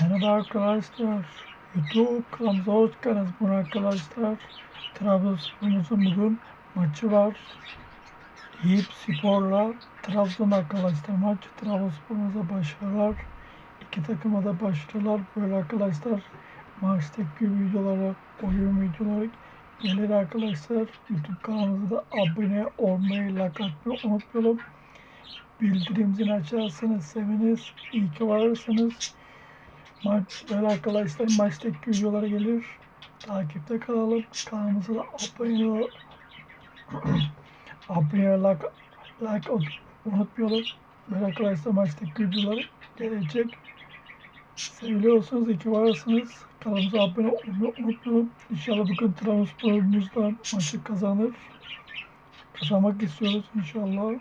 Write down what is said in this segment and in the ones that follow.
Merhaba arkadaşlar. YouTube kanalımıza hoş geldiniz. Bu arkadaşlar Trabzonspor'umuzun bugün maçı var. Eyüp Spor'la Trabzon arkadaşlar maç. Trabzonspor'umuza başarılar. İki takıma da başarılar. Böyle arkadaşlar maçtaki videoları, oyun videoları gelir arkadaşlar. YouTube kanalımıza da abone olmayı, like atmayı unutmayalım. Bildirim zilini açarsanız seviniriz. İyi ki varsınız. Maç böyle arkadaşlar maçtaki videolara gelir. Takipte kalalım. Kanalımıza da abone ol. abone like, like unutmayalım. Böyle arkadaşlar maçtaki videolar gelecek. Seviyorsunuz, iyi ki varsınız. Kanalımıza abone olmayı unutmayalım. İnşallah bugün Trabzonspor'umuzdan maçı kazanır. Kazanmak istiyoruz inşallah.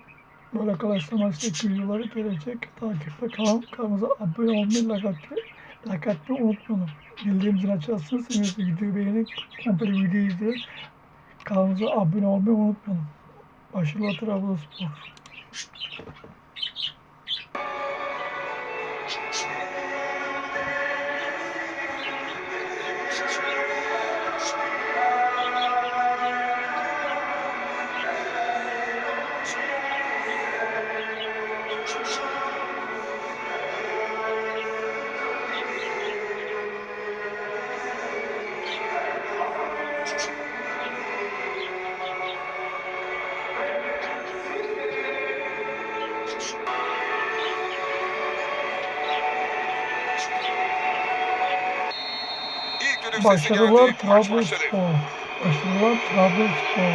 Böyle arkadaşlar maçtaki videoları gelecek. Takipte kalın. Kanalımıza abone olmayı, like atmayı, like atmayı unutmayalım. Bildiğim zil açarsanız. Videoyu beğenin. Komple videoyu izleyin. Kanalımıza abone olmayı unutmayalım. Başarılar Trabzonspor. Sesi Başarılar başladı. Trabzonspor. Başarılar Trabzonspor.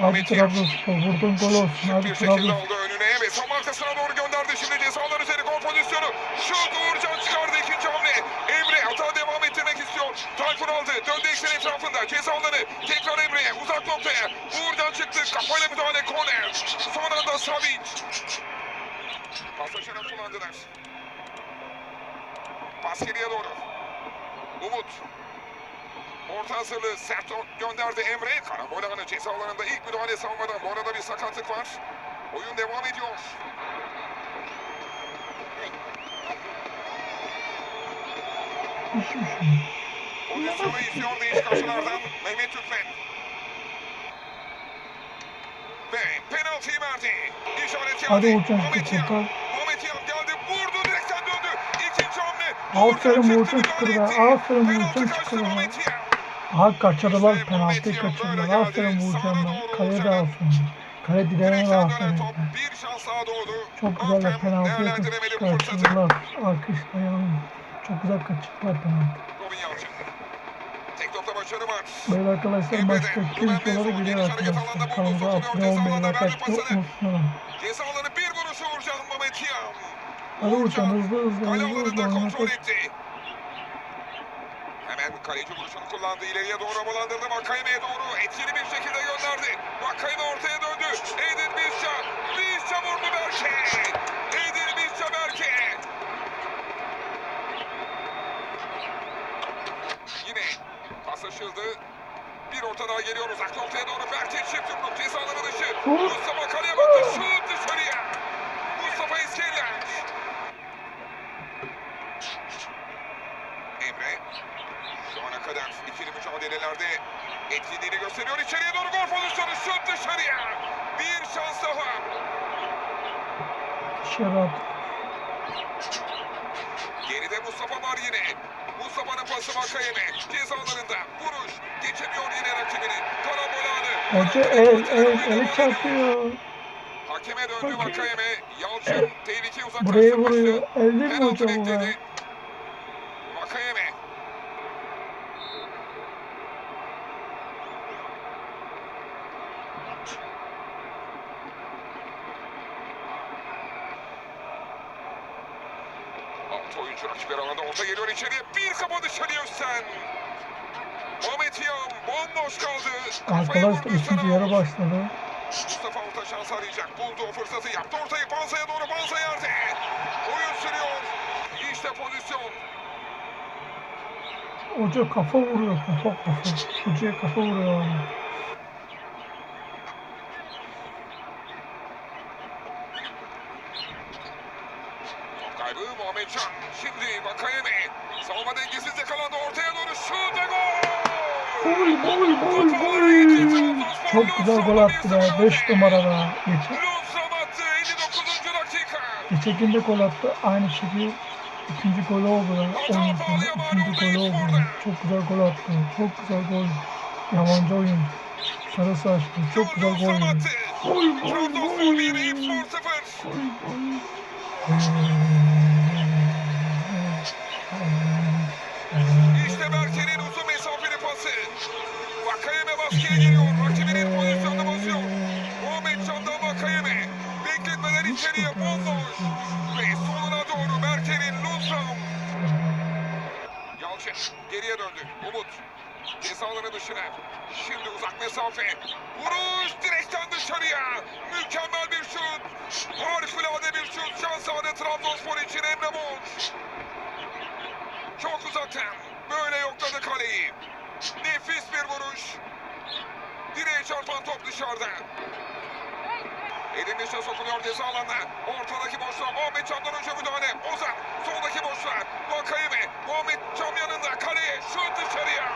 Yaz. Trabzonspor vurdun gol olsun. Şekilde Trabzonspor. önüne ve tam arkasına doğru gönderdi. Şimdi ceza alanı üzeri gol pozisyonu. Şut Uğurcan çıkardı ikinci hamle. Emre hata devam ettirmek istiyor. Tayfun aldı. Döndü eksen etrafında. Ceza alanı. Tekrar Emre'ye. Uzak noktaya. Uğurcan çıktı. Kafayla müdahale. Korner. Son anda Savic. Pasajını kullandılar. Pas geriye doğru. Umut. Orta hazırlığı sert gönderdi Emre. Karambol anı ceza alanında ilk müdahale savunmadan. Bu arada bir sakatlık var. Oyun devam ediyor. Pozisyonu izliyor değiş karşılardan Mehmet Türkmen. Ve penaltıyı verdi. İşaret Hadi geldi. Uğurcan Ahmet çıktı Yan. kurtar. Ahmet Yan geldi. Vurdu direkten döndü. İkinci hamle. Aferin müdahale etti. Aferin. Ahmet Yan. Aha kaçırdılar penaltıyı kaçırdılar. Aferin Uğurcan'la. Kaleye de aferin. Kale direğine de aferin. Çok güzel de penaltıyı kaçırdılar. Alkışlayalım. Çok güzel kaçırdılar penaltı. Robin Yalçın. Tek topta başarı var. Böyle arkadaşlar maçtaki videoları geliyor arkadaşlar. Kanalımıza abone olmayı, unutmayalım. Ceza alanı bir vuruşu Uğurcan Mehmet Yam. Hadi Uğurcan hızlı hızlı Kale hızlı hızlı alanında oyuna kontrol etti. Hemen kaleci vuruşunu kullandı. İleriye doğru havalandırdı. Vakayeme'ye doğru etkili bir şekilde gönderdi. Vakayeme ortaya döndü. Edin Bizca. Bizca vurdu Berke. Edin Bizca Berke. Yine paslaşıldı. Bir orta daha geliyor uzak noktaya doğru. Berke çift yumruk cezaları dışı. Mustafa kaleye baktı. Şut etkiliğini gösteriyor. İçeriye doğru gol pozisyonu. Şut dışarıya. Bir şans daha. Dışarı at. Geride Mustafa var yine. Mustafa'nın pası Vakayeme. Cezalarında vuruş. Geçemiyor yine rakibini. Karabolanı. Hoca el el eli çarpıyor. Hakeme döndü. Vakayeme. Yalçın tehlike Buraya uzaklaştırmıştı. vuruyor. Elde mi hocam bu? Oyuncu rakip bir alanda orta geliyor içeriye. Bir kafa dışarıya Özsen. Ahmet Yam bomboş kaldı. Arkadaşlar ikinci yarı başladı. Mustafa orta şans arayacak. Buldu o fırsatı. Yaptı ortayı Banza'ya doğru. Banza yerde. Oyun sürüyor. İşte pozisyon. Hoca kafa vuruyor kafa kafa. Hocaya kafa vuruyor. Kaybı Muhammed Can. Şimdi Vakayeme. Savunma dengesizce yakalandı. Ortaya doğru şut ve gol. Gol gol gol gol. Çok güzel gol attı be. 5 numarada. Geçen, Lundstram attı 59. dakika. geçekinde gol attı. Aynı şekilde ikinci golü oldu. Oyun ikinci golü oldu. Çok güzel gol attı. Çok güzel gol. Yabancı oyun. Sarı saçlı. Çok güzel gol. Attı. Gol gol Trabzonspor gol. Vakayeme baskıya geliyor. Rakibinin pozisyonunu bozuyor. Muhammed Can'dan Vakayeme. Bekletmeler içeriye bomboş. Ve sonuna doğru Berke'nin Lundstram. Yalçın geriye döndü. Umut ceza alanı dışına. Şimdi uzak mesafe. Vuruş direkten dışarıya. Mükemmel bir şut. Harikulade bir şut. Şans sahne Trabzonspor için Emre Mor. Çok uzaktan. Böyle yokladı kaleyi. Nefis bir vuruş. Direğe çarpan top dışarıda. Elin dışına sokuluyor ceza alanına. Ortadaki boşluğa Muhammed Cam'dan önce müdahale. Ozan soldaki boşluğa. Vakayeme. Muhammed Cam yanında kaleye. Şut dışarıya.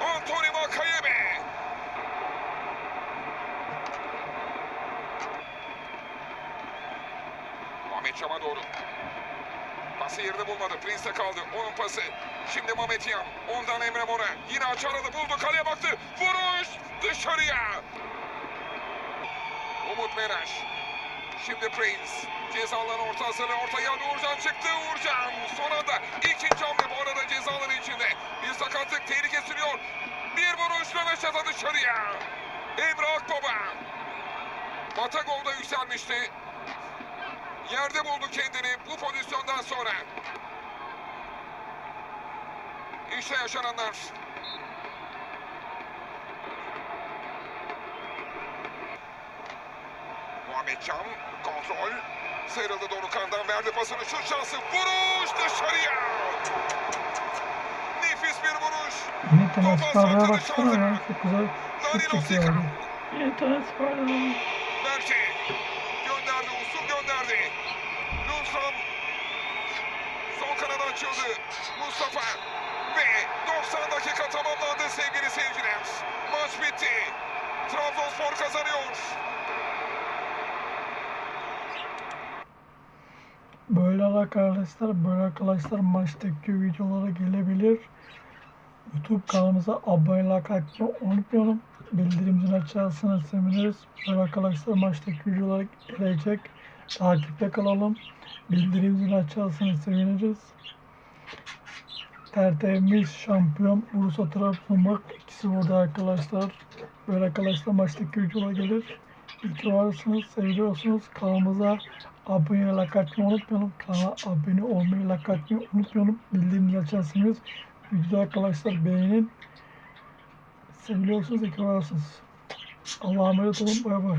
Anthony Vakayeme. Muhammed Cam'a doğru. Pası yerini bulmadı. Prince'de kaldı. Onun pası. Şimdi Mehmet Yam. Ondan Emre Mor'a. Yine aç aradı. Buldu. Kaleye baktı. Vuruş. Dışarıya. Umut Meraş. Şimdi Prince. Ceza alanı orta hazırlığı. Orta geldi. Uğurcan çıktı. Uğurcan. Son anda ikinci hamle bu arada ceza alanı içinde. Bir sakatlık tehlike sürüyor. Bir vuruş Röveşat'a dışarıya. Emre Akbaba. Batagol'da yükselmişti. Yerde buldu kendini bu pozisyondan sonra. İşte yaşananlar. Muhammed Can kontrol. Sıyrıldı Dorukan'dan verdi pasını. Şut şansı. Vuruş dışarıya. Nefis bir vuruş. Yine transferlere baksana ya. Çok güzel şut çekiyor abi. Yine transferler. Berke gönderdi, usul gönderdi. Lundstram sol kanada açıldı. Mustafa ve 90 dakika tamamlandı sevgili seyirciler. Maç bitti. Trabzonspor kazanıyor. Böyle arkadaşlar, böyle arkadaşlar maçtaki videolara gelebilir. YouTube kanalımıza abone atmayı unutmayalım. Bildirim zilini açarsanız seviniriz. Böyle arkadaşlar maçtaki videolar gelecek. Takipte kalalım. Bildirim zilini açarsanız seviniriz. Tertemiz şampiyon Bursa Trabzonspor ikisi burada arkadaşlar. Böyle arkadaşlar maçtaki videolar gelir. İyi ki varsınız, seviyorsunuz. Kanalımıza abone like atmayı unutmayalım. Kanala abone olmayı like atmayı unutmayalım. Bildirimleri açarsanız videoda arkadaşlar beğenin. Seviyorsunuz, iyi ki varsınız. Allah'a emanet olun. Bay bay.